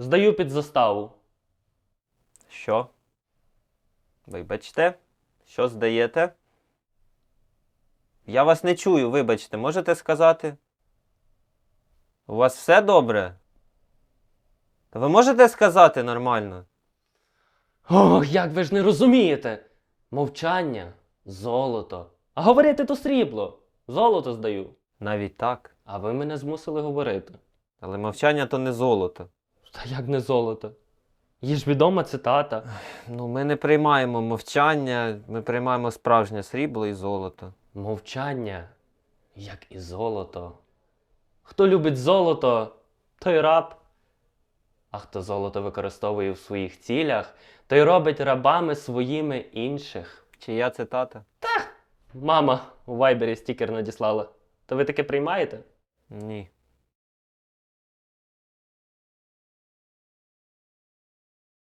Здаю під заставу. Що? Вибачте, що здаєте? Я вас не чую, вибачте, можете сказати? У вас все добре? Та ви можете сказати нормально? Ох, як ви ж не розумієте. Мовчання золото. А говорити то срібло. Золото здаю. Навіть так. А ви мене змусили говорити. Але мовчання то не золото. Та як не золото? Є ж відома цитата. Ну, ми не приймаємо мовчання, ми приймаємо справжнє срібло і золото. Мовчання, як і золото. Хто любить золото, той раб. А хто золото використовує в своїх цілях, той робить рабами своїми інших. Чия цитата? Та! Мама у вайбері стікер надіслала. То ви таке приймаєте? Ні.